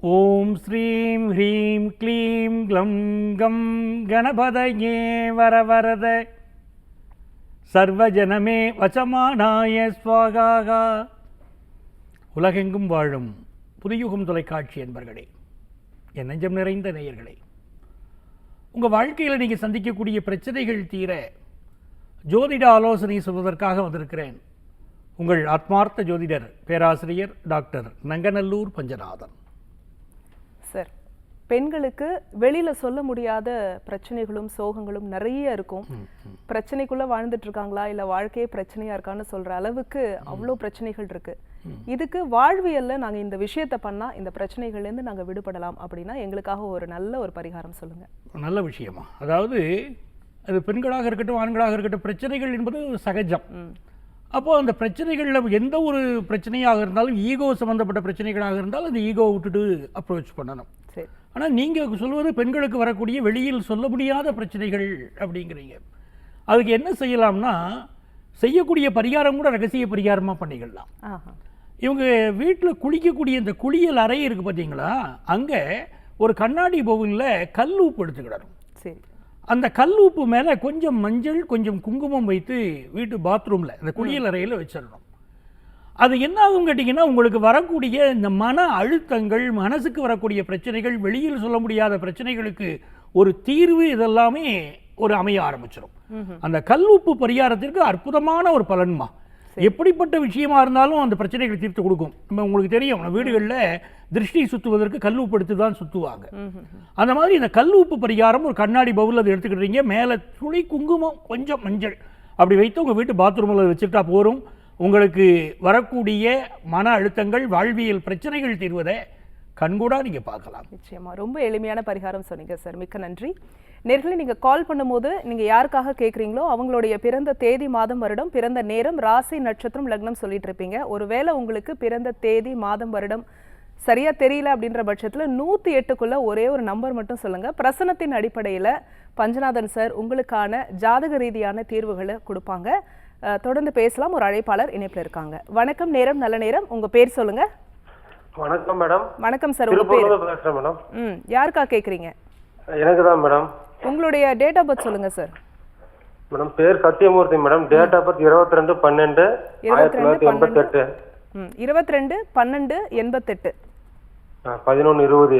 ஓம் ஸ்ரீம் ஹ்ரீம் க்ளீம் க்ளம் கம் கணபதயே வரவரத. சர்வஜனமே வசமானாய ஸ்வாகாகா உலகெங்கும் வாழும் புதியுகம் தொலைக்காட்சி என்பர்களே என் நெஞ்சம் நிறைந்த நேயர்களே உங்கள் வாழ்க்கையில் நீங்கள் சந்திக்கக்கூடிய பிரச்சனைகள் தீர ஜோதிட ஆலோசனை சொல்வதற்காக வந்திருக்கிறேன். உங்கள் ஆத்மார்த்த ஜோதிடர் பேராசிரியர் டாக்டர் நங்கநல்லூர் பஞ்சநாதன். சார் பெண்களுக்கு வெளியில சொல்ல முடியாத பிரச்சனைகளும் சோகங்களும் நிறைய இருக்கும். பிரச்சனைக்குள்ள வாழ்ந்துட்டு இருக்காங்களா இல்ல வாழ்க்கையே பிரச்சனையா இருக்கான்னு சொல்ற அளவுக்கு அவ்வளோ பிரச்சனைகள் இருக்கு. இதுக்கு வாழ்வியல்ல நாங்க இந்த விஷயத்தை பண்ணா இந்த பிரச்சனைகள்ல இருந்து நாங்க விடுபடலாம் அப்படின்னா எங்களுக்காக ஒரு நல்ல ஒரு பரிகாரம் சொல்லுங்க. நல்ல விஷயமா? அதாவது அது பெண்களாக இருக்கட்டும் ஆண்களாக இருக்கட்டும் பிரச்சனைகள் என்பது சகஜம். ம். அப்போ அந்த பிரச்சனைகளில் எந்த ஒரு பிரச்சனையாக இருந்தாலும் ஈகோ சம்மந்தப்பட்ட பிரச்சனைகளாக இருந்தாலும் அந்த ஈகோ விட்டுட்டு அப்ரோச் பண்ணணும். சரி. ஆனால் நீங்கள் சொல்வது பெண்களுக்கு வரக்கூடிய வெளியில் சொல்ல முடியாத பிரச்சனைகள் அப்படிங்கிறீங்க. அதுக்கு என்ன செய்யலாம்னா செய்யக்கூடிய பரிகாரம் கூட ரகசிய பரிகாரமாக பண்ணிக்கலாம். இவங்க வீட்டில் குளிக்கக்கூடிய இந்த குளியல் அறை இருக்குது பார்த்தீங்களா அங்கே ஒரு கண்ணாடி பவுலில் கல் உப்பு எடுத்துக்கிடணும். சரி. அந்த கல் உப்பு மேலே கொஞ்சம் மஞ்சள் கொஞ்சம் குங்குமம் வைத்து வீட்டு பாத்ரூமில் இந்த குளியல் அறையில் வச்சிடணும். அது என்ன ஆகும் கேட்டிங்கன்னா உங்களுக்கு வரக்கூடிய இந்த மன அழுத்தங்கள் மனசுக்கு வரக்கூடிய பிரச்சனைகள் வெளியில் சொல்ல முடியாத பிரச்சனைகளுக்கு ஒரு தீர்வு இதெல்லாமே ஒரு அமைய ஆரம்பிச்சிடும். அந்த கல் உப்பு பரிகாரத்திற்கு அற்புதமான ஒரு பலன்மா. எப்படிப்பட்ட விஷயமா இருந்தாலும் அந்த பிரச்சனைகளை தீர்த்து கொடுக்கும். நம்ம உங்களுக்கு தெரியும் வீடுகளில் திருஷ்டி சுத்துவதற்கு கல் உப்பு எடுத்து தான் சுத்துவாங்க. ம்ஹும். அந்த மாதிரி இந்த கல் உப்பு பரிகாரம் ஒரு கண்ணாடி பவுலில் அதை எடுத்துக்கிட்டீங்க மேலே துளி குங்குமம் கொஞ்சம் மஞ்சள். அப்படி வைத்து உங்கள் வீட்டு பாத்ரூமில் வச்சுட்டா போரும். உங்களுக்கு வரக்கூடிய மன அழுத்தங்கள் வாழ்வியல் பிரச்சனைகள் தீர்வதை கண்கூடா நீங்கள் பார்க்கலாம். நிச்சயமாக ரொம்ப எளிமையான பரிகாரம் சொன்னீங்க சார். மிக்க நன்றி. நேர்களை நீங்கள் கால் பண்ணும்போது நீங்கள் யாருக்காக கேட்குறீங்களோ அவங்களுடைய பிறந்த தேதி மாதம் வருடம் பிறந்த நேரம் ராசி நட்சத்திரம் லக்னம் சொல்லிட்டு இருப்பீங்க. ஒருவேளை உங்களுக்கு பிறந்த தேதி மாதம் வருடம் சரியாக தெரியல அப்படின்ற பட்சத்தில் நூற்றி எட்டுக்குள்ளே ஒரே ஒரு நம்பர் மட்டும் சொல்லுங்கள் பிரசனத்தின் அடிப்படையில் பஞ்சநாதன் சார் உங்களுக்கான ஜாதக ரீதியான தீர்வுகளை கொடுப்பாங்க. தொடர்ந்து பேசலாம். ஒரு அழைப்பாளர் இணைப்பில் இருக்காங்க. வணக்கம் நேரம் நல்ல நேரம். உங்கள் பேர் சொல்லுங்கள் வணக்கம் மேடம். வணக்கம் சார் உங்க பேர்? பேசுறேன் மேடம். ம் யாருக்கா கேக்குறீங்க? எனக்கு தான் மேடம். உங்களுடைய டேட் ஆஃப் பர்த் சொல்லுங்க சார். மேடம் பேர் Sathyamoorthy madam. Date of birth இருபத்தி ரெண்டு பன்னெண்டு ஆயிரத்தி தொள்ளாயிரத்தி எண்பத்தி எட்டு ம் இருபத்தி ரெண்டு பன்னெண்டு எண்பத்தெட்டு. பதினொன்று இருபது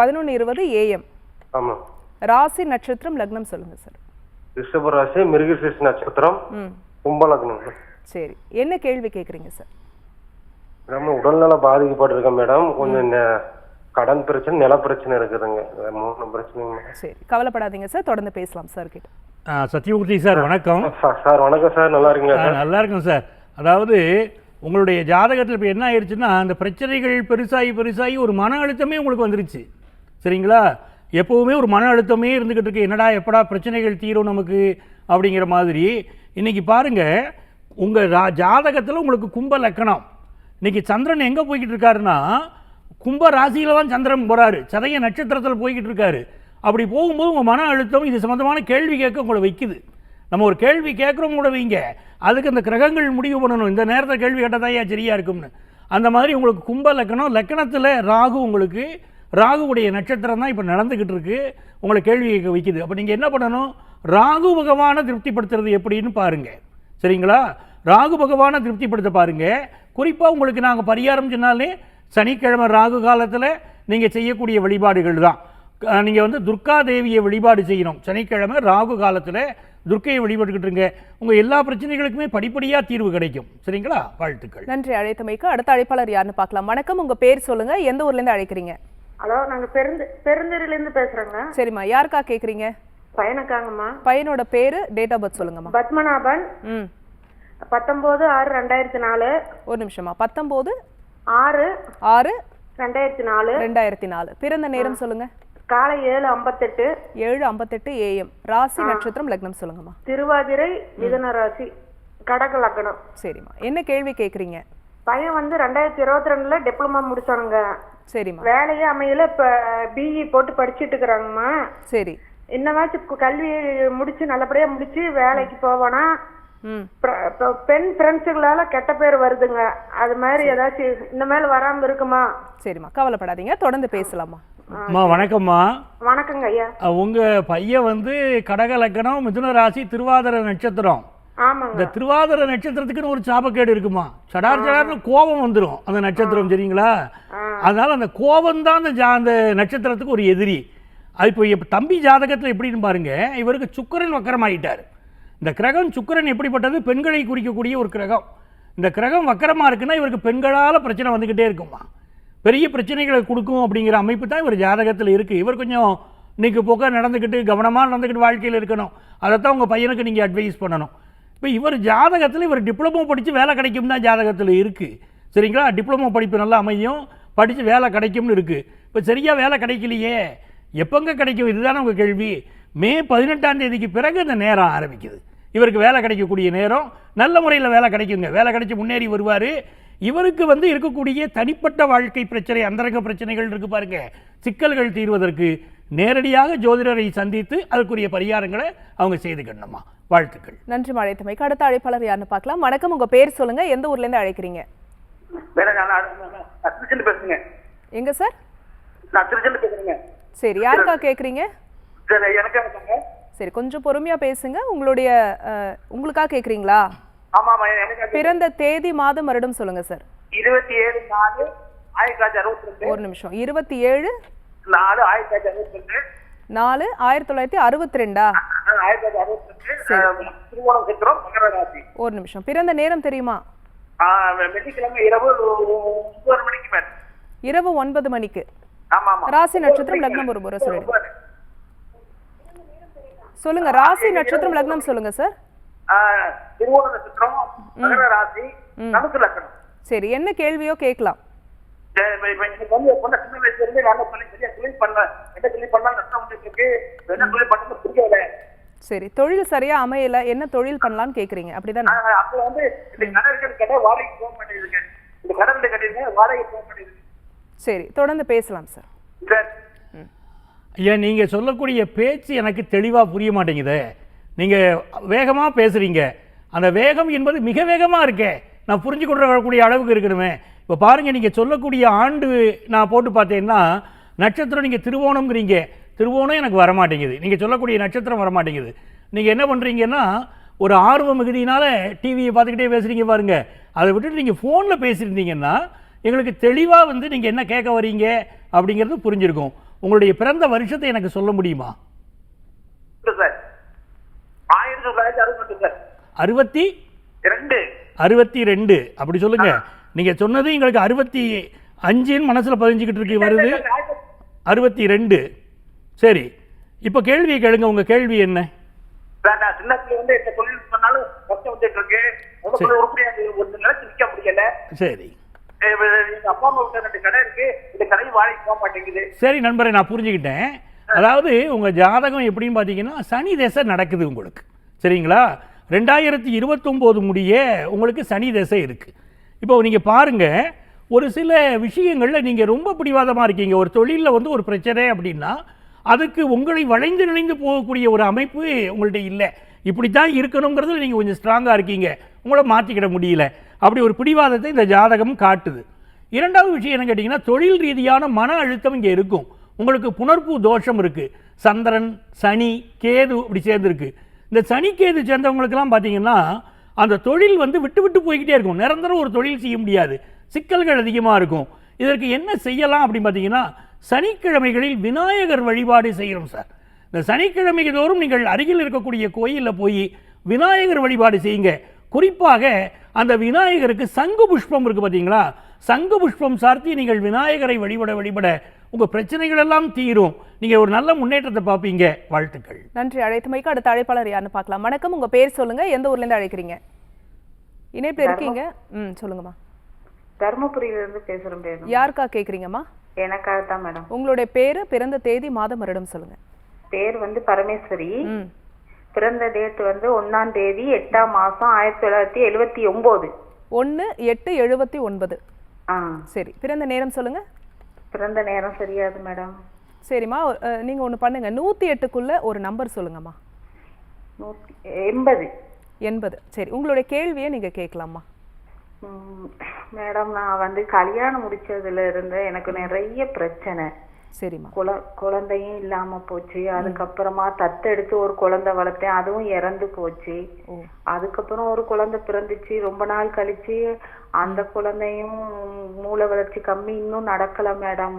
பதினொன்று இருபது ஏஎம் ஆமா. ராசி நட்சத்திரம் லக்னம் சொல்லுங்க சார். ரிஷப ராசி மிருகசீஷ நட்சத்திரம் ம். கும்பலக்னம். சரி என்ன கேள்வி கேட்குறீங்க சார்? மேடம் உடல்நலம் பாதிக்கப்பட்டிருக்கேன் மேடம். கொஞ்சம் கடன் பிரச்சனை நில பிரச்சனை இருக்குதுங்க. மூணு பிரச்சனைங்க சரி கவலைப்படாதீங்க சார். தொடர்ந்து பேசலாம் சார் கிட்ட. சத்யமூர்த்தி சார் வணக்கம். சார் சார் வணக்கம் சார். நல்லா சார்? நல்லா இருக்கும் சார். அதாவது உங்களுடைய ஜாதகத்தில் இப்போ என்ன ஆயிடுச்சுன்னா அந்த பிரச்சனைகள் பெருசாகி பெருசாகி ஒரு மன அழுத்தமே உங்களுக்கு வந்துருச்சு. சரிங்களா? எப்போவுமே ஒரு மன அழுத்தமே இருந்துக்கிட்டு இருக்கு. என்னடா எப்படா பிரச்சனைகள் தீரும் நமக்கு? அப்படிங்கிற மாதிரி. இன்னைக்கு பாருங்க உங்கள் ஜாதகத்தில் உங்களுக்கு கும்ப லக்கணம். இன்னைக்கு சந்திரன் எங்கே போய்கிட்டு இருக்காருன்னா கும்ப ராசியில் தான் சந்திரன் போகிறாரு சதய நட்சத்திரத்தில் போய்கிட்டு இருக்காரு அப்படி போகும்போது உங்கள் மன அழுத்தம் இது சம்மந்தமான கேள்வி கேட்க உங்களை வைக்குது. நம்ம ஒரு கேள்வி கேட்குறோம் கூட வைங்க. அதுக்கு அந்த கிரகங்கள் முடிவு பண்ணணும். இந்த நேரத்தில் கேள்வி கேட்டால் தான் இருக்கும்னு. அந்த மாதிரி உங்களுக்கு கும்ப லக்கணம் லக்கணத்தில் ராகு உங்களுக்கு ராகுவுடைய நட்சத்திரம் தான் இப்போ நடந்துக்கிட்டு இருக்கு உங்களை கேள்வி கேட்க வைக்குது. அப்போ நீங்கள் என்ன பண்ணணும்? ராகு பகவானை திருப்திப்படுத்துறது எப்படின்னு பாருங்க. சரிங்களா? ராகு பகவானை திருப்திப்படுத்த பாருங்கள் குறிப்பாக உங்களுக்கு நாங்கள் பரிகாரம் சொன்னாலே சனிக்கிழமை ராகு காலத்தில் நீங்கள் செய்யக்கூடிய வழிபாடுகள் தான். நீங்கள் வந்து துர்கா தேவியை வழிபாடு செய்யணும். சனிக்கிழமை ராகு காலத்தில் துர்க்கையை வழிபட்டுக்கிட்டுருங்க உங்கள் எல்லா பிரச்சனைகளுக்குமே படிப்படியாக தீர்வு கிடைக்கும். சரிங்களா? வாழ்த்துக்கள். நன்றி. அழைத்தமைக்கு அடுத்த அழைப்பாளர் யாருன்னு பார்க்கலாம். வணக்கம். உங்க பேர் சொல்லுங்க. எந்த ஊர்ல இருந்து அழைக்கிறீங்க? ஹலோ நாங்க பெருந்து பெருந்தூரில இருந்து பேசுறோங்க. சரிம்மா. யாருக்கா கேக்குறீங்க? பையனுக்காங்கம்மா. பையனோட பேரு டேட் ஆஃப் பர்த் சொல்லுங்கம்மா. பத்மநாபன். ம். பத்தொன்பது ஆறு ரெண்டாயிரத்தி நாலு. ஒரு நிமிஷமா பத்தொம்போது ஆறு ஆறு ரெண்டாயிரத்தி நாலு. ரெண்டாயிரத்தி நாலு. பிறந்த நேரம் சொல்லுங்க. காலை ஏழு ஐம்பத்தெட்டு. ஏழு ஐம்பத்தெட்டு ஏஎம் ராசி நட்சத்திரம் லக்னம் சொல்லுங்கம்மா. திருவாதிரை மிதுன ராசி கடக லக்னம். சரிம்மா. என்ன கேள்வி கேட்குறீங்க பையன் வந்து ரெண்டாயிரத்தி இருபத்தி ரெண்டுல டிப்ளமா முடிச்சானுங்க. சரிம்மா. வேலையே அமையல. இப்ப பிஇ போட்டு படிச்சிட்டு இருக்கிறாங்கம்மா. சரி. இன்னமாச்சும் கல்வி முடிச்சு நல்லபடியா முடிச்சு வேலைக்கு போவானா. பெண் ஃப்ரெண்ட்ஸுகளால கெட்ட பேர் வருதுங்க. அது மாதிரி ஏதாச்சும் இந்த மேல வராம இருக்குமா? சரிம்மா கவலைப்படாதீங்க. தொடர்ந்து பேசலாமா அம்மா வணக்கம்மா. வணக்கங்க ஐயா. உங்க பையன் வந்து கடக லக்கணம் மிதுன ராசி திருவாதிர நட்சத்திரம். ஆமாங்க. இந்த திருவாதிர நட்சத்திரத்துக்குன்னு ஒரு சாபக்கேடு இருக்குமா? சடார் சடார்னு கோபம் வந்துடும் அந்த நட்சத்திரம் சரிங்களா? அதனால அந்த கோபம் தான் அந்த ஜா- அந்த நட்சத்திரத்துக்கு ஒரு எதிரி. அது இப்போ இப்போ தம்பி ஜாதகத்தில் எப்படின்னு பாருங்க இவருக்கு சுக்கிரன் வக்கரமாயிட்டார். இந்த கிரகம் சுக்கிரன் எப்படிப்பட்டது? பெண்களை குறிக்கக்கூடிய ஒரு கிரகம். இந்த கிரகம் வக்கரமாக இருக்குன்னா இவருக்கு பெண்களால் பிரச்சனை வந்துக்கிட்டே இருக்குமா? பெரிய பிரச்சனைகளை கொடுக்கும் அப்படிங்கிற அமைப்பு தான் இவர் ஜாதகத்தில் இருக்குது இவர் கொஞ்சம் இன்னைக்கு போக்க நடந்துக்கிட்டு கவனமாக நடந்துக்கிட்டு வாழ்க்கையில் இருக்கணும். அதைத்தான் உங்கள் பையனுக்கு நீங்கள் அட்வைஸ் பண்ணணும். இப்போ இவர் ஜாதகத்தில் இவர் டிப்ளமோ படித்து வேலை கிடைக்கும் தான் ஜாதகத்தில் இருக்குது சரிங்களா? டிப்ளமோ படிப்பு நல்லா அமையும். படித்து வேலை கிடைக்கும்னு இருக்குது இப்போ சரியாக வேலை கிடைக்கலையே. எப்போங்க கிடைக்கும்? இதுதானே உங்கள் கேள்வி. மே பதினெட்டாம் தேதிக்கு பிறகு இந்த நேரம் ஆரம்பிக்குது. இவருக்கு வேலை கிடைக்கக்கூடிய நேரம் நல்ல முறையில் வேலை கிடைக்குங்க. வேலை கிடைச்சி முன்னேறி வருவார். இவருக்கு வந்து இருக்கக்கூடிய தனிப்பட்ட வாழ்க்கை பிரச்சனை அந்தரங்க பிரச்சனைகள் இருக்கு பாருங்க. சிக்கல்கள் தீர்வதற்கு நேரடியாக ஜோதிடரை சந்தித்து அதற்குரிய பரிகாரங்களை அவங்க செய்துக்கணுமா வாழ்த்துக்கள். நன்றி மழைத்தமைக்கு அடுத்த அழைப்பாளர் யாருன்னு பார்க்கலாம். வணக்கம். உங்க பேர் சொல்லுங்க. எந்த ஊர்ல இருந்து அழைக்கிறீங்க? பேசுங்க எங்க சார்? நான் திருச்சியில் பேசுறேங்க. சரி யாருக்கா கேக்குறீங்க? சரி எனக்கு சரி கொஞ்சம் பொறுமையா பேசுங்க. உங்களுடைய அஹ், உங்களுக்கா கேக்குறீங்களா? பிறந்த தேதி மாதம் வருடம் சொல்லுங்க சார் இருபத்தி ஏழு நாலு ஆயிரத்தி தொள்ளாயிரத்தி அறுபத்தி ரெண்டு ஒரு நிமிஷம் இருபத்தி ஏழு நாலு ஆயிரத்தி தொள்ளாயிரத்தி அறுபத்தி ரெண்டு நாலு ஆயிரத்தி தொள்ளாயிரத்தி அறுபத்தி ரெண்டா ஆயிரத்தி அறுபத்தி ஒரு நிமிஷம். பிறந்த நேரம் தெரியுமா? இரவு ஒன்பது மணிக்கு ராசி நட்சத்திரம் லக்னம் ஒரு முறை சொல்லிடுங்க சொல்லுங்க ராசி நட்சத்திரம் லக்னம் சொல்லுங்க சார் திருவோண நட்சத்திரம் மகர ராசி நமக்கு லக்கணம் சரி என்ன கேள்வியோ கேட்கலாம். சரி, தொழில் சரியா அமையல என்ன தொழில் பண்ணலாம்னு கேக்குறீங்க? அப்படிதானே? அப்ப வந்து இந்த கடை இருக்கிற கடை வாடகைக்கு போக மாட்டேங்குதுங்க இந்த கடை வாடகைக்கு போக மாட்டேங்குது. சரி தொடர்ந்து பேசலாம் சார் சார். ஐயா நீங்கள் சொல்லக்கூடிய பேச்சு எனக்கு தெளிவாக புரிய மாட்டேங்குதே. நீங்கள் வேகமாக பேசுகிறீங்க அந்த வேகம் என்பது மிக வேகமாக இருக்கே. நான் புரிஞ்சு கொள்ளக்கூடிய அளவுக்கு இருக்கணுமே. இப்போ பாருங்கள் நீங்கள் சொல்லக்கூடிய ஆண்டு நான் போட்டு பார்த்தேன்னா நட்சத்திரம் நீங்கள் திருவோணம்ங்கிறீங்க. திருவோணம் எனக்கு வர மாட்டேங்குது நீங்கள் சொல்லக்கூடிய நட்சத்திரம் வர மாட்டேங்குது நீங்கள் என்ன பண்ணுறீங்கன்னா ஒரு ஆர்வ மிகுதியினால் டிவியை பார்த்துக்கிட்டே பேசுகிறீங்க பாருங்கள் அதை விட்டுட்டு நீங்கள் ஃபோனில் பேசியிருந்தீங்கன்னா எங்களுக்கு தெளிவாக வந்து நீங்கள் என்ன கேட்க வரீங்க அப்படிங்கிறது புரிஞ்சிருக்கும். உங்களுடைய பிறந்த வருஷத்தை எனக்கு சொல்ல முடியுமா? அறுபத்தி ரெண்டு. அறுபத்தி ரெண்டு. அப்படி சொல்லுங்க. நீங்க சொன்னது எங்களுக்கு அறுபத்தி அஞ்சுன்னு மனசுல பதிஞ்சுக்கிட்டு இருக்கு வருது. அறுபத்தி ரெண்டு. சரி. இப்போ கேள்வியை கேளுங்க. உங்க கேள்வி என்ன? சார். சரி. அப்பா அம்மா கடை கடை போக மாட்டேங்குது. சரி நண்பரை நான் புரிஞ்சுக்கிட்டேன். அதாவது உங்கள் ஜாதகம் எப்படின்னு பார்த்தீங்கன்னா சனி தசை நடக்குது உங்களுக்கு. சரிங்களா? ரெண்டாயிரத்தி இருபத்தொம்போது முடிய உங்களுக்கு சனி தசை இருக்குது இப்போ நீங்கள் பாருங்கள் ஒரு சில விஷயங்களில் நீங்கள் ரொம்ப பிடிவாதமாக இருக்கீங்க. ஒரு தொழிலில் வந்து ஒரு பிரச்சனை அப்படின்னா அதுக்கு உங்களை வளைந்து நினைந்து போகக்கூடிய ஒரு அமைப்பு உங்கள்ட்ட இல்லை. இப்படி தான் இருக்கணுங்கிறதுல நீங்கள் கொஞ்சம் ஸ்ட்ராங்காக இருக்கீங்க. உங்களை மாற்றிக்கிட முடியல. அப்படி ஒரு பிடிவாதத்தை இந்த ஜாதகம் காட்டுது. இரண்டாவது விஷயம் என்ன கேட்டிங்கன்னா தொழில் ரீதியான மன அழுத்தம் இங்கே இருக்கும். உங்களுக்கு புணர்ப்பு தோஷம் இருக்குது சந்திரன் சனி கேது இப்படி சேர்ந்துருக்கு. இந்த சனி கேது சேர்ந்தவங்களுக்கெல்லாம் பார்த்தீங்கன்னா அந்த தொழில் வந்து விட்டு விட்டு போய்கிட்டே இருக்கும். நிரந்தரம் ஒரு தொழில் செய்ய முடியாது. சிக்கல்கள் அதிகமாக இருக்கும். இதற்கு என்ன செய்யலாம் அப்படின்னு பார்த்தீங்கன்னா சனிக்கிழமைகளில் விநாயகர் வழிபாடு செய்யணும் சார். இந்த சனிக்கிழமை தோறும் நீங்கள் அருகில் இருக்கக்கூடிய கோயிலில் போய் விநாயகர் வழிபாடு செய்யுங்க. குறிப்பாக அந்த விநாயகருக்கு சங்கு புஷ்பம் இருக்கு பார்த்தீங்களா? சங்கு புஷ்பம் சார்த்தி நீங்கள் விநாயகரை வழிபட வழிபட உங்கள் பிரச்சனைகள் எல்லாம் தீரும். நீங்கள் ஒரு நல்ல முன்னேற்றத்தை பார்ப்பீங்க. வாழ்த்துக்கள். நன்றி. அழைத்தமைக்கு அடுத்த அழைப்பாளர் யாருன்னு பார்க்கலாம். வணக்கம். உங்க பேர் சொல்லுங்க. எந்த ஊர்ல இருந்து அழைக்கிறீங்க? இணைப்புல இருக்கீங்க? ம் சொல்லுங்கம்மா. தருமபுரியில இருந்து பேசுறேன் பேரும் யாருக்கா கேக்குறீங்கம்மா? எனக்காக தான் மேடம். உங்களுடைய பேரு பிறந்த தேதி மாதம் வருடம் சொல்லுங்க. பேர் வந்து பரமேஸ்வரி. ம். பிறந்த டேட் வந்து ஒன்னாம் தேதி எட்டாம் மாசம் ஆயிரத்தி தொள்ளாயிரத்தி எழுவத்தி ஒன்பது ஒன்று எட்டு எழுபத்தி ஒன்பது. ஆ. சரி பிறந்த நேரம் சொல்லுங்க. பிறந்த நேரம் சரியாது மேடம். சரிம்மா அஹ், நீங்க ஒன்று பண்ணுங்க. நூற்றி எட்டுக்குள்ள ஒரு நம்பர் சொல்லுங்கம்மா. நூத்தி எண்பது. எண்பது. சரி உங்களுடைய கேள்வியை நீங்க கேட்கலாம்மா. ம், மேடம் நான் வந்து கல்யாணம் முடிச்சதுல இருந்து எனக்கு நிறைய பிரச்சனை. சரிம்மா. குழ குழந்தையும் இல்லாம போச்சு. அதுக்கப்புறமா தத்தெடுத்து ஒரு குழந்தை வளர்த்தேன். அதுவும் இறந்து போச்சு. அதுக்கப்புறம் ஒரு குழந்தை பிறந்துச்சு. ரொம்ப நாள் கழிச்சு அந்த குழந்தையும் மூளை வளர்ச்சி கம்மி. இன்னும் நடக்கல மேடம்.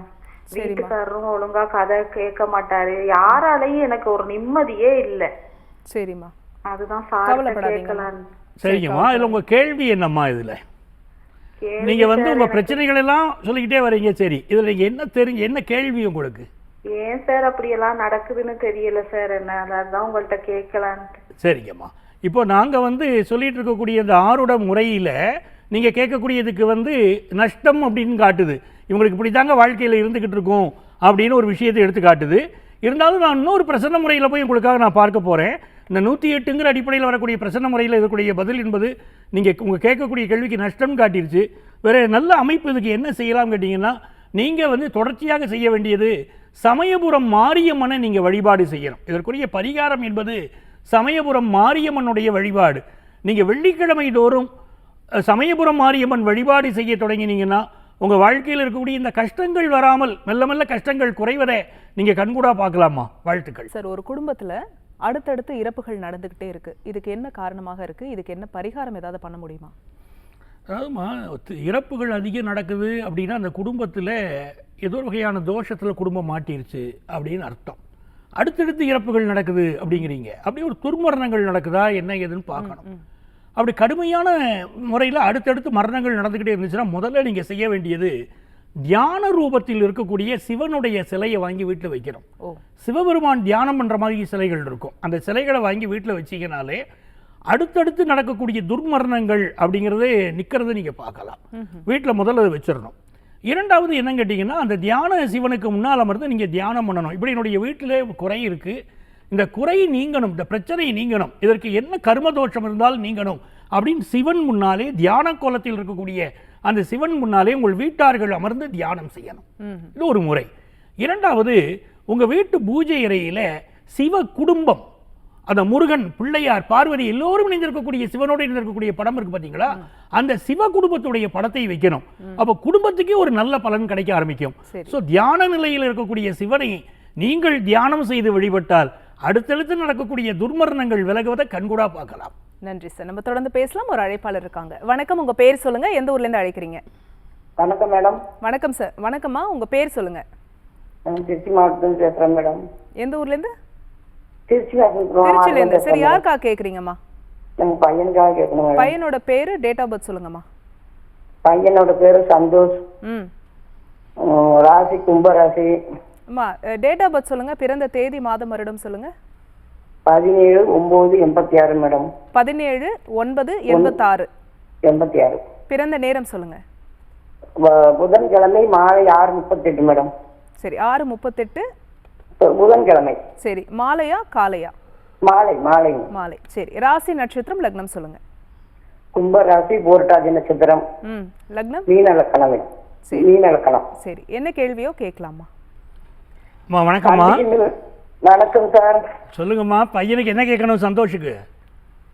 வீட்டுக்காரரும் ஒழுங்கா கதை கேட்க மாட்டாரு. யாராலையும் எனக்கு ஒரு நிம்மதியே இல்லை. சரிம்மா. அதுதான் சார். கேட்கலாம் சரிங்கம்மா. இதில் உங்கள் கேள்வி என்னம்மா இதில்? நீங்கள் வந்து உங்கள் பிரச்சனைகள் எல்லாம் சொல்லிக்கிட்டே வரீங்க சரி. இதில் நீங்கள் என்ன தெரிஞ்சு என்ன கேள்வி உங்களுக்கு? ஏன் சார் அப்படியெல்லாம் நடக்குதுன்னு தெரியல சார் என்ன? அதான் உங்கள்ட்ட கேட்கலான்ட்டு. சரிங்கம்மா. இப்போ நாங்கள் வந்து சொல்லிட்டு இருக்கக்கூடிய இந்த ஆருட முறையில் நீங்கள் கேட்கக்கூடியதுக்கு வந்து நஷ்டம் அப்படின்னு காட்டுது. இவங்களுக்கு இப்படி தாங்க வாழ்க்கையில் இருந்துக்கிட்டு இருக்கோம் அப்படின்னு ஒரு விஷயத்தை எடுத்து காட்டுது. இருந்தாலும் நான் இன்னொரு பிரசன்ன முறையில் போய் உங்களுக்காக நான் பார்க்க போகிறேன் இந்த நூற்றி எட்டுங்கிற அடிப்படையில் வரக்கூடிய பிரசன்ன முறையில் இருக்கக்கூடிய பதில் என்பது நீங்கள் உங்கள் கேட்கக்கூடிய கேள்விக்கு நஷ்டம் காட்டிருச்சு. வேறு நல்ல அமைப்பு இதுக்கு என்ன செய்யலாம் கேட்டிங்கன்னா நீங்கள் வந்து தொடர்ச்சியாக செய்ய வேண்டியது சமயபுரம் மாரியம்மனை நீங்கள் வழிபாடு செய்யணும். இதற்குரிய பரிகாரம் என்பது சமயபுரம் மாரியம்மனுடைய வழிபாடு. நீங்கள் வெள்ளிக்கிழமை தோறும் சமயபுரம் மாரியம்மன் வழிபாடு செய்ய தொடங்கினீங்கன்னா உங்கள் வாழ்க்கையில் இருக்கக்கூடிய இந்த கஷ்டங்கள் வராமல் மெல்ல மெல்ல கஷ்டங்கள் குறைவதை நீங்கள் கண்கூடாக பார்க்கலாமா? வாழ்த்துக்கள். சார் ஒரு குடும்பத்தில் அடுத்தடுத்து இறப்புகள் நடந்துகிட்டே இருக்கு. இதுக்கு என்ன காரணமாக இருக்கு? இதுக்கு என்ன பரிகாரம் ஏதாவது பண்ண முடியுமா? அதாவதுமா இறப்புகள் அதிகம் நடக்குது அப்படின்னா அந்த குடும்பத்தில் ஏதோ ஒரு வகையான தோஷத்தில் குடும்பம் மாட்டிருச்சு அப்படின்னு அர்த்தம். அடுத்தடுத்து இறப்புகள் நடக்குது அப்படிங்கிறீங்க. அப்படி ஒரு துர்மரணங்கள் நடக்குதா? என்ன ஏதுன்னு பார்க்கணும். அப்படி கடுமையான முறையில் அடுத்தடுத்து மரணங்கள் நடந்துக்கிட்டே இருந்துச்சுன்னா முதல்ல நீங்கள் செய்ய வேண்டியது தியான ரூபத்தில் இருக்கக்கூடிய சிவனுடைய சிலையை வாங்கி வீட்டில் வைக்கணும் ஓ. சிவபெருமான் தியானம் பண்ணுற மாதிரி சிலைகள் இருக்கும். அந்த சிலைகளை வாங்கி வீட்டில் வச்சீங்கனாலே அடுத்தடுத்து நடக்கக்கூடிய துர்மரணங்கள் அப்படிங்கிறதே நிற்கிறத நீங்கள் பார்க்கலாம். வீட்டில் முதல்ல அதை வச்சிடணும். இரண்டாவது என்னன்னு கேட்டிங்கன்னா அந்த தியான சிவனுக்கு முன்னால் அமர்ந்து நீங்கள் தியானம் பண்ணணும். இப்படி என்னுடைய வீட்டிலே குறை இருக்குது இந்த குறை நீங்கணும் இந்த பிரச்சனை நீங்கணும். இதற்கு என்ன கர்ம தோஷம் இருந்தால் நீங்கணும் அப்படின்னு சிவன் முன்னாலே தியான கோலத்தில் இருக்கக்கூடிய அந்த சிவன் முன்னாலே உங்கள் வீட்டார்கள் அமர்ந்து தியானம் செய்யணும். இது ஒரு முறை. இரண்டாவது உங்கள் வீட்டு பூஜை அறையில் சிவ குடும்பம் அந்த முருகன் பிள்ளையார் பார்வதி எல்லோரும் இணைந்திருக்கக்கூடிய சிவனோடு இணைந்திருக்கக்கூடிய படம் இருக்கு பார்த்தீங்களா அந்த சிவ குடும்பத்துடைய படத்தை வைக்கணும். அப்போ குடும்பத்துக்கே ஒரு நல்ல பலன் கிடைக்க ஆரம்பிக்கும். ஸோ தியான நிலையில் இருக்கக்கூடிய சிவனை நீங்கள் தியானம் செய்து வழிபட்டால் அடுத்தடுத்து நடக்கக்கூடிய துர்மரணங்கள் விலகுவதை கண்கூடா பார்க்கலாம். நன்றி சார். நம்ம தொடர்ந்து பேசலாம். ஒரு அழைப்பாளர் இருக்காங்க. வணக்கம். உங்க பேர் சொல்லுங்க. எந்த ஊர்ல இருந்து அழைக்கிறீங்க? வணக்கம் மேடம். வணக்கம் சார். வணக்கம்மா. உங்க பேர் சொல்லுங்க. திருச்சி மாவட்டத்தில் பேசுறேன் மேடம். எந்த ஊர்ல இருந்து? திருச்சி திருச்சில இருந்து சரி யாருக்கா கேக்குறீங்கம்மா? பையனுக்காக கேட்கணும் பையனோட பேரு டேட் ஆஃப் பர்த் சொல்லுங்கம்மா. பையனோட பேரு சந்தோஷ். ம். ராசி கும்பராசி அம்மா டேட் ஆஃப் பர்த் சொல்லுங்க. பிறந்த தேதி மாதம் வருடம் சொல்லுங்க. பதினேழு ஒன்பது எண்பத்தி ஆறு மேடம். பதினேழு ஒன்பது எண்பத்தாறு. எண்பத்தி ஆறு. பிறந்த நேரம் சொல்லுங்க. புதன்கிழமை மாலை ஆறு முப்பத்தெட்டு மேடம். சரி ஆறு முப்பத்தெட்டு. புதன்கிழமை. சரி மாலையா காலையா? மாலை மாலை. மாலை. சரி ராசி நட்சத்திரம் லக்னம் சொல்லுங்க. கும்பராசி போர்ட்டாதி நட்சத்திரம். ம் லக்னம்? மீன லக்கணம் சரி. மீன லக்கணம் சரி என்ன கேள்வியோ கேட்கலாமா அம்மா வணக்கம்மா. வணக்கம் சார். சொல்லுங்கம்மா பையனுக்கு என்ன கேட்கணும் சந்தோஷுக்கு?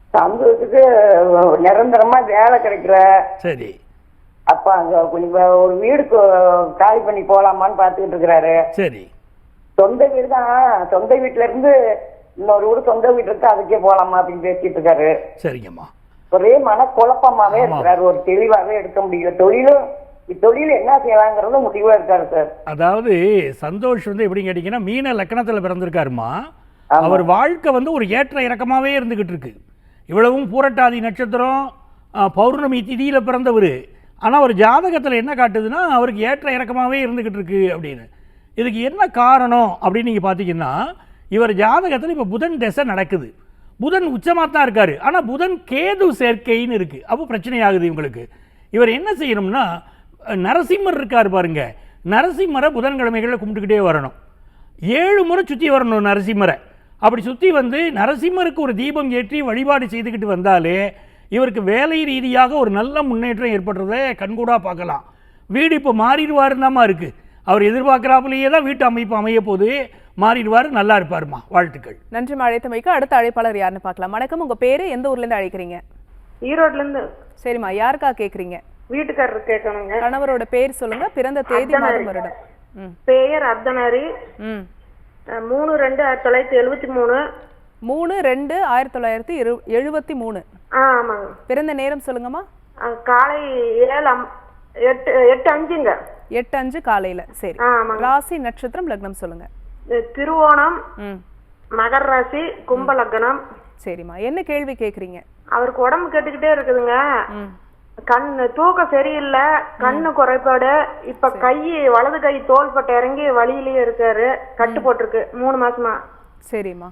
சந்தோஷத்துக்கு நிரந்தரமா வேலை கிடைக்கிற. சரி. அப்ப அங்க கொஞ்சம் ஒரு வீடு காலி பண்ணி போலாமான்னு பாத்துக்கிட்டு இருக்கிறாரு. சரி. சொந்த வீடு தான். சொந்த வீட்டுல இருந்து இன்னொரு வீடு சொந்த வீடு இருக்கு அதுக்கே போலாமா அப்படின்னு பேசிட்டு இருக்காரு. சரிங்கம்மா. ஒரே மன குழப்பமாவே. இருக்கிறாரு. ஒரு தெளிவாவே எடுக்க முடியல. தொழிலும் தொழில் என்ன செய்யலாங்கிறது முடிவா இருக்காரு சார். அதாவது சந்தோஷ் வந்து எப்படி கேட்டிங்கன்னா மீன லக்கணத்தில் பிறந்திருக்காருமா. அவர் வாழ்க்கை வந்து ஒரு ஏற்ற இறக்கமாகவே இருந்துக்கிட்டு இருக்கு. இவ்வளவும் பூரட்டாதி நட்சத்திரம் பௌர்ணமி திதியில் பிறந்தவர். ஆனால் அவர் ஜாதகத்தில் என்ன காட்டுதுன்னா அவருக்கு ஏற்ற இறக்கமாகவே இருந்துக்கிட்டு இருக்கு அப்படின்னு. இதுக்கு என்ன காரணம் அப்படின்னு நீங்கள் பார்த்தீங்கன்னா இவர் ஜாதகத்தில் இப்போ புதன் திசை நடக்குது. புதன் உச்சமாக தான் இருக்காரு. ஆனால் புதன் கேது சேர்க்கைன்னு இருக்குது அப்போ பிரச்சனையாகுது இவங்களுக்கு. இவர் என்ன செய்யணும்னா நரசிம்மர் இருக்கார் பாருங்க. நரசிம்மரை புதன்கிழமைகளில் கும்பிட்டுக்கிட்டே வரணும். ஏழு முறை சுற்றி வரணும் நரசிம்மரை. அப்படி சுற்றி வந்து நரசிம்மருக்கு ஒரு தீபம் ஏற்றி வழிபாடு செய்துக்கிட்டு வந்தாலே இவருக்கு வேலை ரீதியாக ஒரு நல்ல முன்னேற்றம் ஏற்படுறதை கண்கூடாக பார்க்கலாம். வீடு இப்போ மாறிடுவாருந்தாம்மா இருக்குது அவர் எதிர்பார்க்குறாப்புலேயே தான் வீட்டு அமைப்பு அமைய போது மாறிடுவார் நல்லா இருப்பாருமா வாழ்த்துக்கள். நன்றி அழைத்தமைக்கு அடுத்த அழைப்பாளர் யாருன்னு பார்க்கலாம். வணக்கம். உங்க பேரு எந்த ஊர்ல இருந்து அழைக்கிறீங்க? ஈரோட்ல இருந்து. சரிம்மா. யாருக்கா கேக்குறீங்க? வீட்டுக்காரர் கேட்கணுங்க. கணவரோட பேர் சொல்லுங்க. பிறந்த தேதி மாதம் வருடம். ம். பெயர் அர்த்தனாரி மூணு ரெண்டு ஆயிரத்தி தொள்ளாயிரத்தி எழுபத்தி மூணு. மூணு ரெண்டு ஆயிரத்தி தொள்ளாயிரத்தி எழுபத்தி மூணு. ஆமாங்க. பிறந்த நேரம் சொல்லுங்கம்மா. காலை ஏழு எட்டு எட்டு அஞ்சுங்க. எட்டு அஞ்சு காலையில. சரி. ராசி நட்சத்திரம் லக்னம் சொல்லுங்க. திருவோணம் ம். மகர ராசி கும்ப லக்னம். சரிம்மா. என்ன கேள்வி கேக்குறீங்க? அவருக்கு உடம்பு கெட்டுக்கிட்டே இருக்குதுங்க. ம் கண் தூக்கம் சரியில்லை கண்ணு குறைபாடு இப்ப கை வலது கை தோள்பட்டை இறங்கி வலியிலேயே இருக்காரு கட்டு போட்டிருக்கு மூணு மாசமா. சரிம்மா.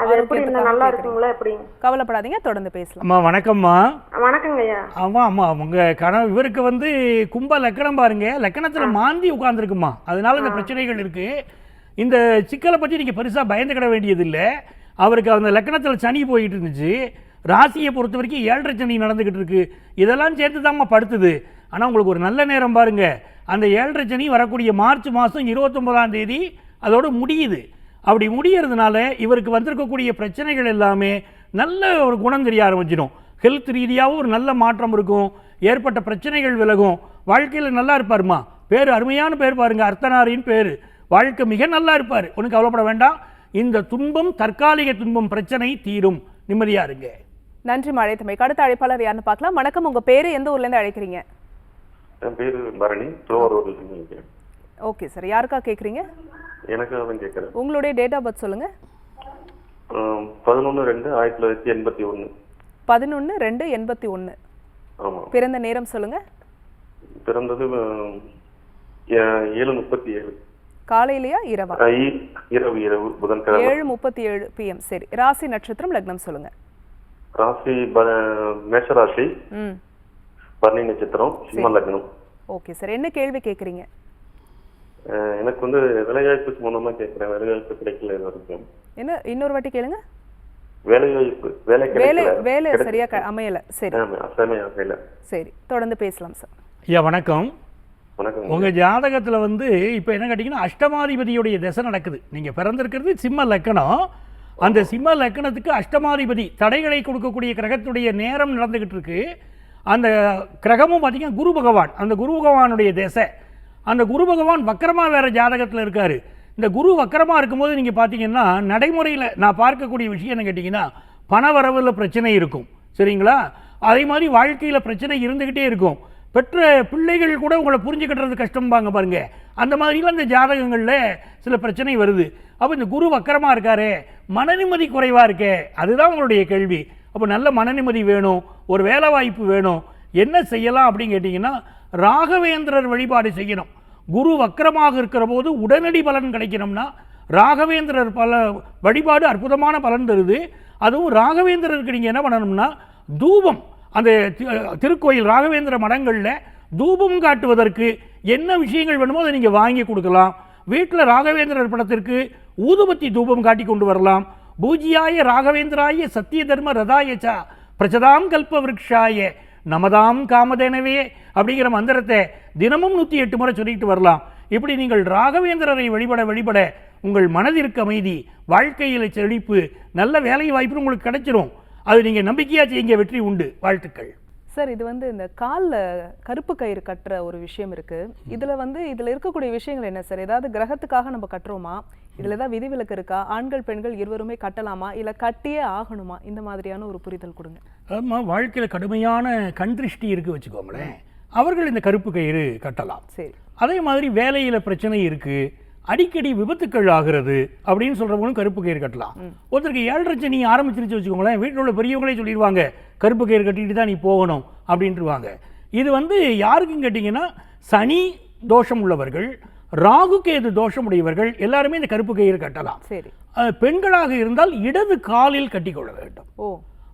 அது எப்படி நல்லா இருக்குங்களா எப்படிங்க கவலைப்படாதீங்க தொடர்ந்து பேசலாம். அம்மா வணக்கம்மா. வணக்கங்க ஐயா ஆமாம் ஆமாம் உங்கள் கணவன் இவருக்கு வந்து கும்ப லக்கணம் பாருங்க. லக்கணத்தில் மாந்தி உட்காந்துருக்குமா அதனால இந்த பிரச்சனைகள் இருக்குது இந்த சிக்கலை பற்றி நீங்கள் பெருசாக பயந்துக்கிட வேண்டியதில்லை. அவருக்கு அந்த லக்கணத்தில் சனி போயிட்டு இருந்துச்சு. ராசியை பொறுத்த வரைக்கும் ஏழரை சனி நடந்துக்கிட்டு இருக்கு. இதெல்லாம் சேர்த்து தாம்மா படுத்துது. ஆனால் உங்களுக்கு ஒரு நல்ல நேரம் பாருங்க. அந்த ஏழரை சனி வரக்கூடிய மார்ச் மாதம் இருபத்தொம்போதாம் தேதி அதோடு முடியுது. அப்படி முடியறதுனால இவருக்கு வந்திருக்கக்கூடிய பிரச்சனைகள் எல்லாமே நல்ல ஒரு குணம் தெரிய ஆரம்பிச்சிடும். ஹெல்த் ரீதியாகவும் ஒரு நல்ல மாற்றம் இருக்கும். ஏற்பட்ட பிரச்சனைகள் விலகும். வாழ்க்கையில் நல்லா இருப்பாருமா? பேர் அருமையான பேர் பாருங்க. அர்த்தனாரின் பேர். வாழ்க்கை மிக நல்லா இருப்பார். ஒன்றும் கவலைப்பட வேண்டாம். இந்த துன்பம் தற்காலிக துன்பம் பிரச்சனை தீரும். நிம்மதியாக இருங்க. நன்றி அழைத்தமைக்கு அடுத்த அழைப்பாளர் யாருன்னு பார்க்கலாம். வணக்கம். உங்க பேரு எந்த ஊர்ல இருந்து அழைக்கிறீங்க? என் பேரு பரணி. Okay sir. யாருக்கா கேக்குறீங்க? எனக்கு கேட்கறேன் உங்களுடைய டேட் ஆஃப் பர்த் சொல்லுங்க. பதினொன்று ரெண்டு ஆயிரத்தி தொள்ளாயிரத்தி எண்பத்தி ஒன்று பதினொன்று ரெண்டு எண்பத்தி ஒன்று பிறந்த நேரம் சொல்லுங்க. பிறந்தது ஏழு முப்பத்தி ஏழு காலையிலயா இரவா? இரவு இரவு புதன்கிழமை. ஏழு முப்பத்தி ஏழு பிஎம் சரி. ராசி நட்சத்திரம் லக்னம் சொல்லுங்க. ராசி ப- மேஷராசி. ம். பரணி நட்சத்திரம் சிம்ம லக்னம். Okay sir. என்ன கேள்வி கேக்குறீங்க எனக்கு வந்து வேலைவாய்ப்பு மூலமா கேட்கிறேன். வேலைவாய்ப்பு கிடைக்கல வரைக்கும் என்ன இன்னொரு வாட்டி கேளுங்க. வேலைவாய்ப்பு வேலை வேலை கிடைக்கல. வேலை சரியா க- அமையல. சரி. ஆகல சரி தொடர்ந்து பேசலாம் சார். ஐயா வணக்கம். வணக்கம். உங்கள் ஜாதகத்தில் வந்து இப்போ என்ன கேட்டிங்கன்னா அஷ்டமாதிபதியுடைய திசை நடக்குது. நீங்கள் பிறந்திருக்கிறது சிம்ம லக்கணம். அந்த சிம்ம லக்கணத்துக்கு அஷ்டமாதிபதி தடைகளை கொடுக்கக்கூடிய கிரகத்துடைய நேரம் நடந்துக்கிட்டு இருக்கு அந்த கிரகமும் பார்த்தீங்கன்னா குரு பகவான். அந்த குரு பகவானுடைய திசை. அந்த குரு பகவான் வக்கரமாக வேறு ஜாதகத்தில் இருக்கார். இந்த குரு வக்கரமாக இருக்கும்போது நீங்கள் பார்த்தீங்கன்னா நடைமுறையில் நான் பார்க்கக்கூடிய விஷயம் என்ன கேட்டிங்கன்னா பண வரவில் பிரச்சனை இருக்கும். சரிங்களா? அதே மாதிரி வாழ்க்கையில் பிரச்சனை இருந்துக்கிட்டே இருக்கும். பெற்ற பிள்ளைகள் கூட உங்களை புரிஞ்சுக்கிட்டுறது கஷ்டம்பாங்க பாருங்கள் அந்த மாதிரிலாம் இந்த ஜாதகங்களில் சில பிரச்சனை வருது. அப்போ இந்த குரு வக்கரமாக இருக்காரு மனநிம்மதி குறைவாக இருக்கே அதுதான் உங்களுடைய கேள்வி. அப்போ நல்ல மனநிம்மதி வேணும் ஒரு வேலை வாய்ப்பு வேணும் என்ன செய்யலாம் அப்படின்னு கேட்டிங்கன்னா ராகவேந்திரர் வழிபாடு செய்யணும். குரு வக்கரமாக இருக்கிற போது உடனடி பலன் கிடைக்கணும்னா ராகவேந்திரர் பல வழிபாடு அற்புதமான பலன் தருது. அதுவும் ராகவேந்திரருக்கு நீங்கள் என்ன பண்ணணும்னா தூபம் அந்த திருக்கோயில் ராகவேந்திர மடங்களில் தூபம் காட்டுவதற்கு என்ன விஷயங்கள் வேணுமோ அதை நீங்கள் வாங்கி கொடுக்கலாம். வீட்டில் ராகவேந்திரர் படத்திற்கு ஊதுபத்தி தூபம் காட்டி கொண்டு வரலாம். பூஜ்யாய ராகவேந்திராய சத்திய தர்ம ரதாயச்சா பிரச்சதாம் கல்ப விரக்ஷாய நமதாம் காமதேனவே அப்படிங்கிற மந்திரத்தை தினமும் நூற்றி எட்டு முறை சொல்லிட்டு வரலாம். இப்படி நீங்கள் ராகவேந்திரரை வழிபட வழிபட உங்கள் மனதிற்கு அமைதி வாழ்க்கையில் செழிப்பு நல்ல வேலை வாய்ப்பு உங்களுக்கு கிடைச்சிரும். அது நீங்கள் நம்பிக்கையாக செய்யுங்க வெற்றி உண்டு. வாழ்த்துக்கள். சார் இது வந்து இந்த காலில் கருப்பு கயிறு கட்டுற ஒரு விஷயம் இருக்கு. இதுல வந்து இதுல இருக்கக்கூடிய விஷயங்கள் என்ன சார்? ஏதாவது கிரகத்துக்காக நம்ம கட்டுறோமா? இதுல ஏதாவது விதிவிலக்கு இருக்கா? ஆண்கள் பெண்கள் இருவருமே கட்டலாமா? இல்ல கட்டியே ஆகணுமா? இந்த மாதிரியான ஒரு புரிதல் கொடுங்க. ஆமாம் வாழ்க்கையில் கடுமையான கண் திருஷ்டி இருக்கு வச்சுக்கோங்களேன். அவர்கள் இந்த கருப்பு கயிறு கட்டலாம். சரி. அதே மாதிரி வேலையில் பிரச்சனை இருக்கு. அடிக்கடி விபத்துக்கள் ஆகிறது அப்படின்னு சொல்றவங்களும் கருப்பு கயிறு கட்டலாம். ஒருத்தருக்கு ஏழரை சனி ஆரம்பிச்சிருச்சு வச்சுக்கோங்களேன் வீட்டில் உள்ள பெரியவங்களே சொல்லிடுவாங்க கருப்பு கயிறு கட்டிட்டு தான் நீ போகணும் அப்படின்ட்டுருவாங்க. இது வந்து யாருக்கும் கேட்டிங்கன்னா சனி தோஷம் உள்ளவர்கள் ராகு கேது தோஷம் உடையவர்கள் எல்லாருமே இந்த கருப்பு கயிறு கட்டலாம். பெண்களாக இருந்தால் இடது காலில் கட்டிக்கொள்ள வேண்டும். ஓ.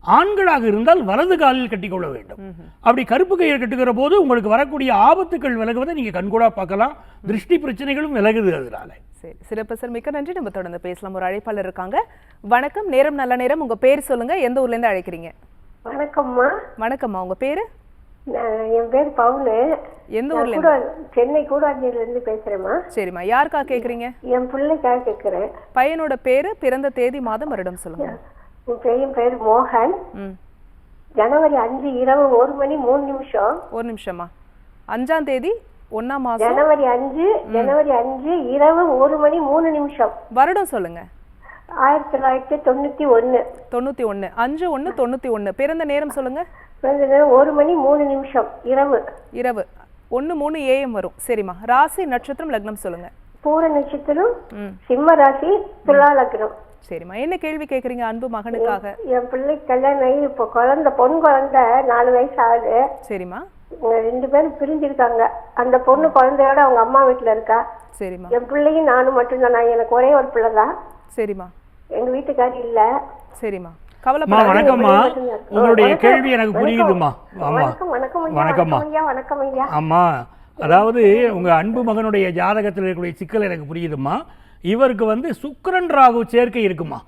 ஆண்களாக இருந்தால் வலது காலில் கட்டிக்கொள்ள வேண்டும். அப்படி கருப்பு கயிறு கட்டுகிற போது உங்களுக்கு வரக்கூடிய ஆபத்துக்கள் விலகுவதை நீங்கள் கண்கூடா பார்க்கலாம். திருஷ்டி பிரச்சனைகளும் விலகுது அதனால. சரி சிறப்பு சார். மிக்க நன்றி. நம்ம தொடர்ந்து பேசலாம். ஒரு அழைப்பாளர் இருக்காங்க. வணக்கம். நேரம் நல்ல நேரம். உங்க பேர் சொல்லுங்க. எந்த ஊர்ல இருந்து அழைக்கிறீங்க? வணக்கம்மா. வணக்கம்மா. உங்க பேரு? என் பேர் பவுனு எந்த ஊர்ல சென்னை கூடாஞ்சேரியில இருந்து பேசுறேம்மா. சரிம்மா. யாருக்கா கேக்குறீங்க? என் பிள்ளைக்காக கேட்குறேன் பையனோட பேரு பிறந்த தேதி மாதம் வருடம் சொல்லுங்க. உன் பையன் பேர் மோகன். ஜனவரி அஞ்சு இரவு ஒரு மணி மூணு நிமிஷம். ஒரு நிமிஷமா அஞ்சாம் தேதி ஒண்ணாம் மாசம். ஜனவரி அஞ்சு ஜனவரி அஞ்சு இரவு ஒரு மணி மூணு நிமிஷம். வருடம் சொல்லுங்க. ஆயிரத்தி தொள்ளாயிரத்தி தொண்ணூத்தி ஒண்ணு தொண்ணூத்தி ஒண்ணு அஞ்சு ஒண்ணு தொண்ணூத்தி ஒண்ணு பிறந்த நேரம் சொல்லுங்க. பிறந்த நேரம் ஒரு மணி மூணு நிமிஷம். இரவு. இரவு. ஒண்ணு மூணு ஏஎம் வரும். சரிம்மா. ராசி நட்சத்திரம் லக்னம் சொல்லுங்க. பூர நட்சத்திரம் சிம்ம ராசி துலா லக்னம். சரிம்மா. என்ன கேள்வி கேக்குறீங்க அன்பு மகனுக்காக? என் பிள்ளைக்கு கல்யாணம் ஆகி இப்போ குழந்தை பொன் குழந்தை நாலு வயசு ஆகுது. சரிம்மா. ரெண்டு பேரும் பிரிஞ்சிருக்காங்க. அந்த பொண்ணு குழந்தையோட அவங்க அம்மா வீட்டுல இருக்கா? சரிம்மா. என் பிள்ளையும் நானும் மட்டும்தான்? நான் எனக்கு ஒரே ஒரு பிள்ளை தான். சரிம்மா. எங்க வீட்டுக்காரி இல்ல. சரிம்மா. வணக்கம்மா. வணக்கம். உங்களுடைய. கேள்வி எனக்கு. புரியுதுமா ஆமா வணக்கம் வணக்கம் வணக்கம் ஐயா. வணக்கம் ஐயா. ஆமா அதாவது உங்கள் அன்பு மகனுடைய ஜாதகத்தில் இருக்கக்கூடிய சிக்கல் எனக்கு புரியுதுமா இவருக்கு வந்து சுக்கரன் ராகு சேர்க்கை இருக்குமா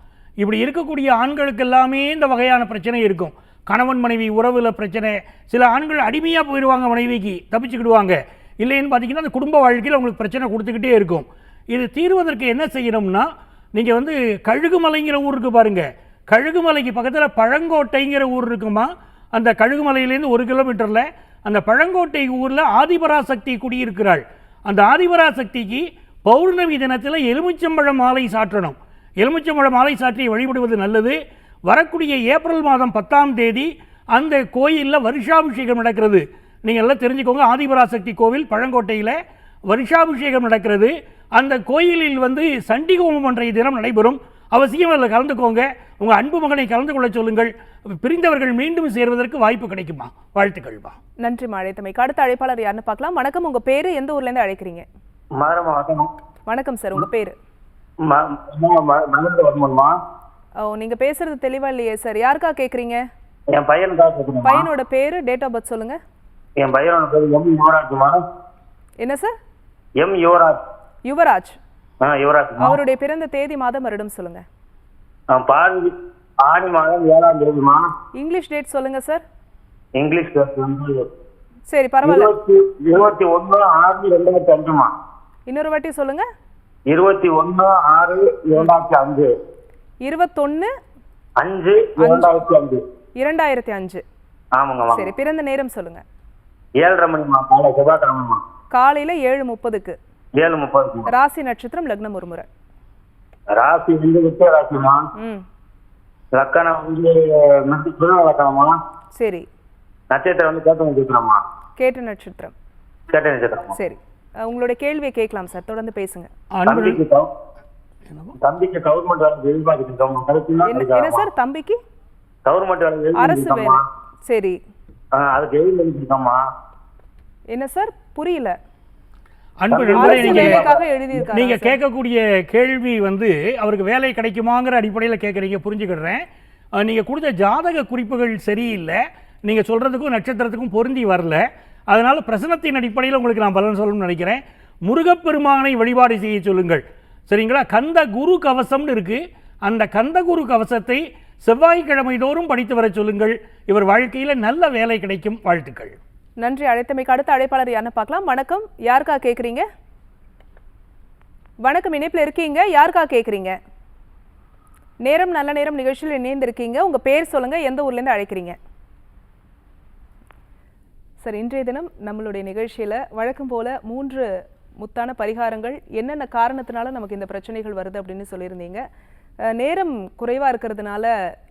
இப்படி இருக்கக்கூடிய ஆண்களுக்கு எல்லாமே இந்த வகையான பிரச்சனை இருக்கும். கணவன் மனைவி உறவில் பிரச்சனை. சில ஆண்கள் அடிமையாக போயிடுவாங்க மனைவிக்கு தப்பிச்சுக்கிடுவாங்க. இல்லைன்னு பார்த்தீங்கன்னா அந்த குடும்ப வாழ்க்கையில் உங்களுக்கு பிரச்சனை கொடுத்துக்கிட்டே இருக்கும். இது தீர்வதற்கு என்ன செய்யணும்னா நீங்கள் வந்து கழுகுமலைங்கிற ஊர் இருக்குது பாருங்கள் கழுகுமலைக்கு பக்கத்தில் பழங்கோட்டைங்கிற ஊர் இருக்குமா அந்த கழுகுமலையிலேருந்து ஒரு கிலோமீட்டரில் அந்த பழங்கோட்டை ஊரில் ஆதிபராசக்தி குடியிருக்கிறாள். அந்த ஆதிபராசக்திக்கு பௌர்ணமி தினத்தில் எலுமிச்சம்பழம் மாலை சாற்றணும். எலுமிச்சம்பழம் மாலை சாற்றி வழிபடுவது நல்லது. வரக்கூடிய ஏப்ரல் மாதம் பத்தாம் தேதி அந்த கோயிலில் வருஷாபிஷேகம் நடக்கிறது. நீங்கள் எல்லாம் தெரிஞ்சுக்கோங்க ஆதிபராசக்தி கோவில் பழங்கோட்டையில் வருஷாபிஷேகம் நடக்கிறது. அந்த கோயிலில் வந்து சண்டி ஹோமம் அன்றைய தினம் நடைபெறும். அவசியம் அதில் கலந்துக்கோங்க. உங்கள் அன்பு மகனை கலந்து கொள்ள சொல்லுங்கள். பிரிந்தவர்கள் மீண்டும் சேர்வதற்கு வாய்ப்பு கிடைக்குமா? வாழ்த்துக்கள்மா நன்றிம்மா அழைத்தமைக்கு அடுத்த அழைப்பாளர் யாருன்னு பார்க்கலாம். வணக்கம் உங்க பேரு எந்த ஊர்ல இருந்து அழைக்கிறீங்க? வணக்கம். சார் உங்க பேரு? ஓ நீங்க பேசுறது தெளிவா இல்லையே சார் யாருக்கா கேக்குறீங்க? என் கேட்கணுமா பையனோட பேரு டேட் ஆஃப் பர்த் சொல்லுங்க. என் பையனோட பேர் எம் யுவராஜ்மா. என்ன சார் எம் யுவராஜ். யுவராஜ். அவருடைய பிறந்த தேதி மாதம் வருடம் சொல்லுங்க. ஆடி மாதம் ஏழாம் தேதிமா இங்கிலீஷ் டேட் சொல்லுங்க சார். இங்கிலீஷ் வந்து சரி பரவாயில்ல. இருபத்தி ஒண்ணு ஆறு ரெண்டாயிரத்தி அஞ்சுமா இன்னொரு வாட்டி சொல்லுங்க. இருபத்தி ஒண்ணு ஆறு இரண்டாயிரத்தி அஞ்சு. இருபத்தொன்னு அஞ்சு இரண்டாயிரத்தி அஞ்சு. இரண்டாயிரத்தி அஞ்சு. ஆமாங்கம்மா சரி பிறந்த நேரம் சொல்லுங்க. ஏழரை மணிமா காலை செவ்வாய்க்கிழமைமா காலையில ஏழு முப்பதுக்கு. ஏழு முப்பதுக்குமா ராசி நட்சத்திரம் லக்னம் ஒரு முறை. ராசி வந்து விட்ட ராசிமா லக்கணம் வந்து சுழ லக்கணமா? சரி. நட்சத்திரம் வந்து கேட்ட நட்சத்திரமா? கேட்ட நட்சத்திரம். கேட்ட நட்சத்திரமா? சரி. உங்களுடைய கேள்வியை கேட்கலாம் சார். தொடர்ந்து பேசுங்க. தம்பிக்கு கவு- தம்பிக்கு கவர்மெண்ட் வேலை இருக்கோம் கரெக்டுங்களா என்ன? என்ன சார் தம்பிக்கு? கவர்மெண்ட் வேலை அரசு வேலை. சரி. அதுக்கு எழுதி எழுதிருக்கோம்மா என்ன சார்? புரியல. அன்பு நண்பரே நீங்க நீங்க? கேட்கக்கூடிய கேள்வி வந்து அவருக்கு வேலை கிடைக்குமாங்கிற அடிப்படையில் கேட்குறீங்க புரிஞ்சுக்கிடுறேன். நீங்க கொடுத்த ஜாதக குறிப்புகள் சரியில்லை. நீங்க சொல்றதுக்கும் நட்சத்திரத்துக்கும் பொருந்தி வரல. அதனால பிரசனத்தின் அடிப்படையில் உங்களுக்கு நான் பலன் சொல்லணும்னு நினைக்கிறேன். முருகப்பெருமானை வழிபாடு செய்ய சொல்லுங்கள். சரிங்களா? கந்த குரு கவசம்னு இருக்கு. அந்த கந்த குரு கவசத்தை செவ்வாய்க்கிழமை தோறும் படித்து வர சொல்லுங்கள். இவர் வாழ்க்கையில் நல்ல வேலை கிடைக்கும். வாழ்த்துக்கள். நன்றி. அழைத்தமைக்கு அடுத்த அழைப்பாளர் யாருன்னு பார்க்கலாம். வணக்கம். யாருக்கா கேட்குறீங்க வணக்கம். இணைப்பில் இருக்கீங்க. யாருக்கா கேட்குறீங்க நேரம் நல்ல நேரம் நிகழ்ச்சியில் இணைந்திருக்கீங்க. உங்கள் பேர் சொல்லுங்கள் எந்த ஊர்லேருந்து அழைக்கிறீங்க? சார் இன்றைய தினம் நம்மளுடைய நிகழ்ச்சியில் வழக்கம் போல் மூன்று முத்தான பரிகாரங்கள் என்னென்ன காரணத்தினால நமக்கு இந்த பிரச்சனைகள் வருது அப்படின்னு சொல்லியிருந்தீங்க. நேரம் குறைவாக இருக்கிறதுனால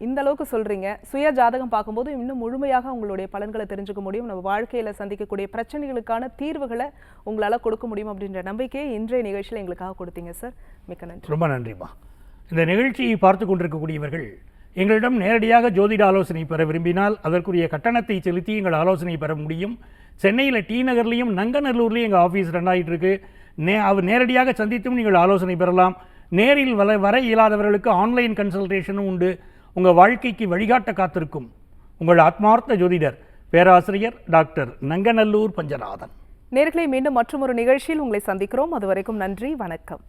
இந்த அளவுக்கு சொல்கிறீங்க சுய ஜாதகம் பார்க்கும்போது இன்னும் முழுமையாக உங்களுடைய பலன்களை தெரிஞ்சுக்க முடியும். நம்ம வாழ்க்கையில் சந்திக்கக்கூடிய பிரச்சனைகளுக்கான தீர்வுகளை உங்களால் கொடுக்க முடியும் அப்படின்ற நம்பிக்கையை இன்றைய நிகழ்ச்சியில் எங்களுக்காக கொடுத்தீங்க சார். மிக்க நன்றி. ரொம்ப நன்றிம்மா. இந்த நிகழ்ச்சியை பார்த்து கொண்டிருக்கக்கூடியவர்கள் எங்களிடம் நேரடியாக ஜோதிட ஆலோசனை பெற விரும்பினால் அதற்குரிய கட்டணத்தை செலுத்தி எங்கள் ஆலோசனை பெற முடியும். சென்னையில் டி நகர்லேயும் நங்கநல்லூர்லேயும் எங்கள் ஆஃபீஸ் ரன் ஆகிட்டு இருக்கு நே அவர் நேரடியாக சந்தித்தும் நீங்கள் ஆலோசனை பெறலாம். நேரில் வர வர இயலாதவர்களுக்கு ஆன்லைன் கன்சல்டேஷனும் உண்டு. உங்கள் வாழ்க்கைக்கு வழிகாட்ட காத்திருக்கும். உங்கள் ஆத்மார்த்த ஜோதிடர் பேராசிரியர் டாக்டர் நங்கநல்லூர் பஞ்சநாதன். நேர்களை மீண்டும் மற்றும் ஒரு நிகழ்ச்சியில் உங்களை சந்திக்கிறோம். அதுவரைக்கும் நன்றி வணக்கம்.